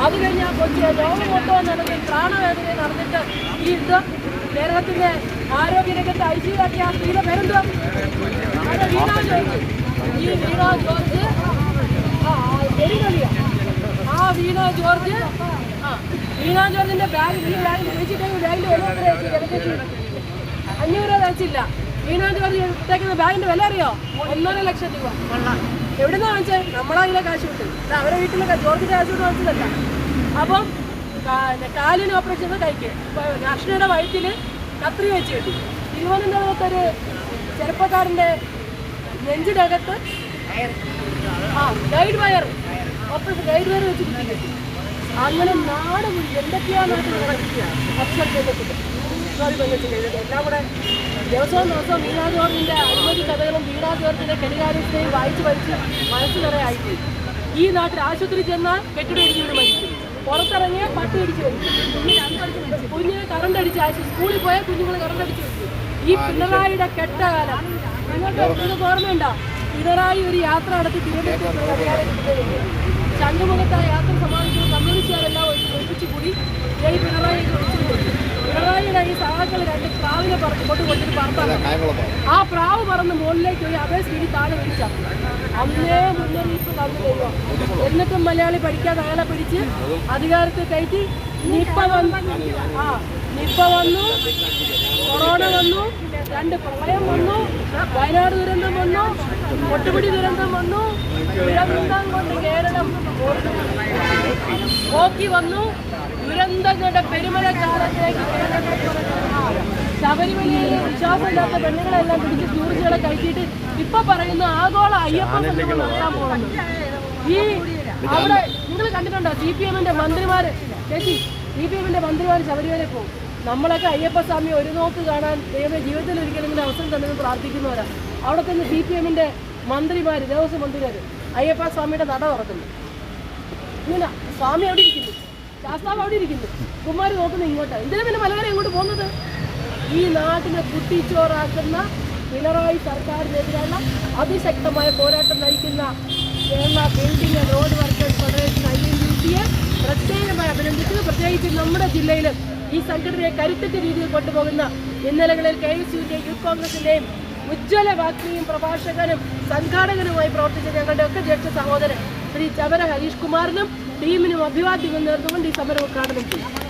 അത് കഴിഞ്ഞ് ആ രോഗം ലോകം മൊത്തം നടന്ന് പ്രാണവേദന നടന്നിട്ട് ഈ യുദ്ധം കേരളത്തിന്റെ ആരോഗ്യരംഗത്ത് ഐശ്വര്യാക്കിയ ആ സ്ത്രീയുടെ വീണ ജോർജ് ആ വീണ ജോർജ് വീണ ജോർജിന്റെ ബാഗ് ഈ ബാഗ് വെച്ചിട്ടെങ്കിൽ ബാഗിന്റെ ചേച്ചി അഞ്ഞൂറ് രൂപ വെച്ചില്ല വീണ ഇട്ടേക്കുന്ന ബാഗിന്റെ വില അറിയോ? ഒന്നര ലക്ഷം രൂപ. എവിടുന്നാ വാങ്ങിച്ചത് നമ്മളാകിലെ കാശ് കിട്ടും അവരെ വീട്ടിലെ ജോർജിന്റെ കാശ് കൊണ്ട് വാങ്ങിച്ചതല്ല. അപ്പം കാലിന് ഓപ്പറേഷൻ ചെയ്ത കൈക്ക്. അക്ഷരയുടെ വയറ്റിൽ കത്രി വെച്ച് കിട്ടി. തിരുവനന്തപുരത്തൊരു ചെറുപ്പക്കാരന്റെ നെഞ്ചിനകത്ത് ആ guide wire operation guide wire വെച്ച് കുത്തി കിട്ടി. അങ്ങനെ നാട് എന്തൊക്കെയാണ് കേന്ദ്രത്തിൽ സോറി ചെയ്തത് എല്ലാം കൂടെ ദിവസവും ദിവസവും വീണാ അഴിമതി കഥകളും വീണാ കെണികാര്യസ്ഥയും വായിച്ച് വലിച്ച് മനസ്സ് നിറയെ ആയിപ്പോയി. ഈ നാട്ടിൽ ആശുപത്രി ചെന്നാൽ കെട്ടിടടിച്ച് വീണ് മരിക്കും. പുറത്തിറങ്ങിയ പട്ടി അടിച്ച് മരിക്കും. കുഞ്ഞിനെ കറണ്ട് അടിച്ച് ആശു സ്കൂളിൽ പോയ കുഞ്ഞുങ്ങൾ കറണ്ട് അടിച്ച് മരിക്കും. ഈ പിണറായിയുടെ കെട്ടകാലം. നിങ്ങൾക്ക് നിങ്ങൾക്ക് ഓർമ്മയുണ്ടോ? പിണറായി ഒരു യാത്ര നടത്തി തിരുവനന്തപുരത്ത് ശംഖുമുഖത്ത് ആ യാത്ര സമാപിച്ചു കമ്മ്യൂണിസ്റ്റുകാരെല്ലാം ഒഴിപ്പിച്ചു കൂടി. ജയ് പിണറായി വിളിച്ചിട്ടുണ്ട് പിണറായിയുടെ ഈ സഹാക്കൾ രണ്ട് കൊണ്ടിട്ട് ആ പ്രാവ് പറന്ന് മുകളിലേക്ക് പോയി അതേ സ്പീഡിൽ താഴെ പിടിച്ച അന്നേ മുന്നറിയിപ്പ് തന്നു ദൈവം. എന്നിട്ടും മലയാളി പഠിക്കാതെ അയാളെ പിടിച്ച് അധികാരത്തെ കയറ്റി നിപ്പ വന്നു ആ നിപ്പ വന്നു കൊറോണ വന്നു രണ്ട് പ്രളയം വന്നു വയനാട് ദുരന്തം വന്നു കൊട്ടുപിടി ദുരന്തം വന്നു ദുരന്തം കൊണ്ട് കേരളം ഓക്കി വന്നു ദുരന്തങ്ങളുടെ പെരുമല കാലത്തേക്ക് ശബരിമലയിൽ വിശ്വാസമില്ലാത്ത പെണ്ണുങ്ങളെല്ലാം പിടിച്ച് ടൂറിസ്റ്റുകളെ കയറ്റിയിട്ട് ഇപ്പൊ പറയുന്നു ആഗോള അയ്യപ്പ സംഗമം നടത്താൻ പോകുന്നു. ഈ അവിടെ നിങ്ങൾ കണ്ടിട്ടുണ്ടോ? സി പി എമ്മിന്റെ മന്ത്രിമാര് ചേച്ചി സി പി എമ്മിന്റെ മന്ത്രിമാര് ശബരിമലയിൽ പോകും. നമ്മളൊക്കെ അയ്യപ്പസ്വാമി ഒരു നോക്ക് കാണാൻ ദൈവമേ ജീവിതത്തിൽ ഒരിക്കലെങ്കിലും അവസരം തന്നെ പ്രാർത്ഥിക്കുന്നവരാ. അവിടെ തന്നെ സി പി എമ്മിന്റെ മന്ത്രിമാര് ദേവസ്വം മന്ത്രിമാര് അയ്യപ്പ സ്വാമിയുടെ നട തുറക്കുന്നു. ഇങ്ങനെ സ്വാമി അവിടെ ഇരിക്കുന്നു. ശാസ്താവ് അവിടെ ഇരിക്കുന്നു. കുമാരി നോക്കുന്നു ഇങ്ങോട്ട്. എന്തിനാ പിന്നെ മലവരെ ഇങ്ങോട്ട് പോകുന്നത്? ഈ നാടിനെ കുട്ടിച്ചോറാക്കുന്ന പിണറായി സർക്കാരിനെതിരായുള്ള അതിശക്തമായ പോരാട്ടം നയിക്കുന്ന Kerala building road workers federation I N U സിയെ പ്രത്യേകമായി അഭിനന്ദിക്കുന്നു. പ്രത്യേകിച്ച് നമ്മുടെ ജില്ലയിൽ ഈ സംഘടനയെ കരുത്തറ്റ രീതിയിൽ കൊണ്ടുപോകുന്ന ഇന്നലകളിൽ കെ എസ് യുവിന്റെയും യൂത്ത് കോൺഗ്രസിന്റെയും ഉജ്ജ്വല വാഗ്മിയും പ്രഭാഷകനും സംഘാടകനുമായി പ്രവർത്തിച്ച ഞങ്ങളുടെ ഒക്കെ ജ്യേഷ്ഠ സഹോദരൻ ശ്രീ ചവര ഹരീഷ് കുമാറിനും ടീമിനും അഭിവാദ്യം നേർന്നുകൊണ്ട് ഈ സമരം ഉദ്ഘാടനം ചെയ്യും